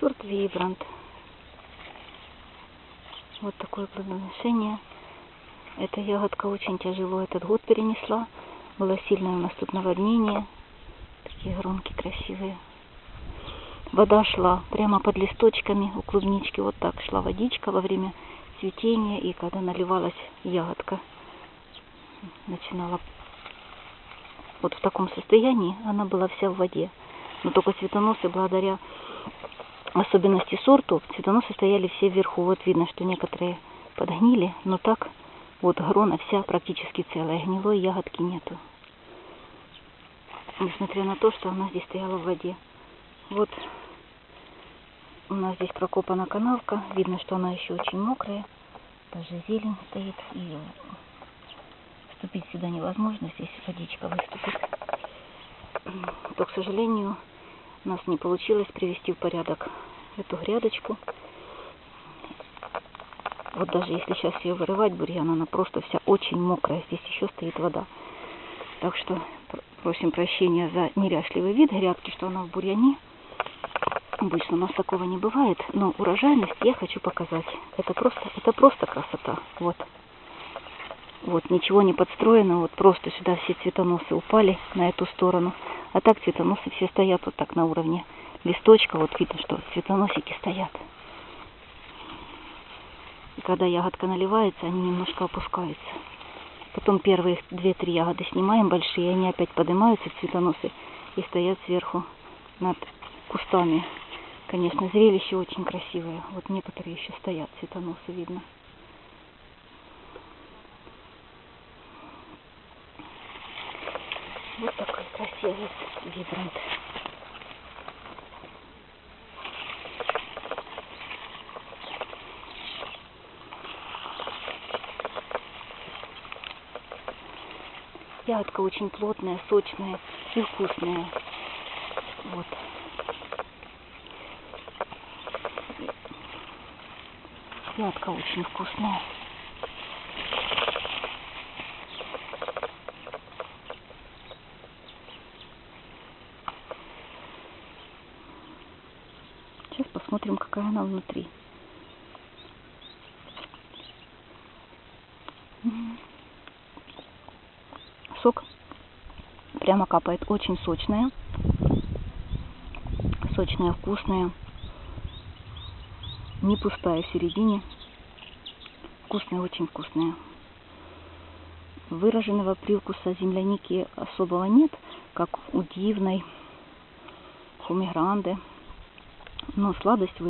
Сорт Вибрант. Вот такое плодоношение. Эта ягодка очень тяжело этот год перенесла. Было сильное у нас тут наводнение. Такие гронки красивые. Вода шла прямо под листочками у клубнички. Вот так шла водичка во время цветения. И когда наливалась ягодка, начинала вот в таком состоянии, она была вся в воде. Но только цветоносы, благодаря особенности сорту, цветоносы стояли все вверху. Вот видно, что некоторые подгнили, но так вот грона вся практически целая. Гнилой ягодки нету. Несмотря на то, что она здесь стояла в воде. Вот у нас здесь прокопана канавка. Видно, что она еще очень мокрая. Даже зелень стоит. И вступить сюда невозможно. Здесь водичка выступит. То, к сожалению, у нас не получилось привести в порядок эту грядочку. Вот даже если сейчас ее вырывать бурьян, она просто вся очень мокрая. Здесь еще стоит вода. Так что просим прощения за неряшливый вид грядки, что она в бурьяне. Обычно у нас такого не бывает, но урожайность я хочу показать. Это просто, это просто красота. Вот. Вот, ничего не подстроено, вот просто сюда все цветоносы упали на эту сторону. А так цветоносы все стоят вот так на уровне листочка. Вот видно, что цветоносики стоят. И когда ягодка наливается, они немножко опускаются. Потом первые две-три ягоды снимаем большие, они опять поднимаются, цветоносы, и стоят сверху над кустами. Конечно, зрелище очень красивое. Вот некоторые еще стоят, цветоносы видно. Вот такой красивый вибрант. Ягодка очень плотная, сочная и вкусная. Вот. Ягодка очень вкусная. Сейчас посмотрим, какая она внутри. Сок прямо капает. Очень сочная. Сочная, вкусная. Не пустая в середине. Вкусная, очень вкусная. Выраженного привкуса земляники особого нет, как у дивной хумигранды. Но сладость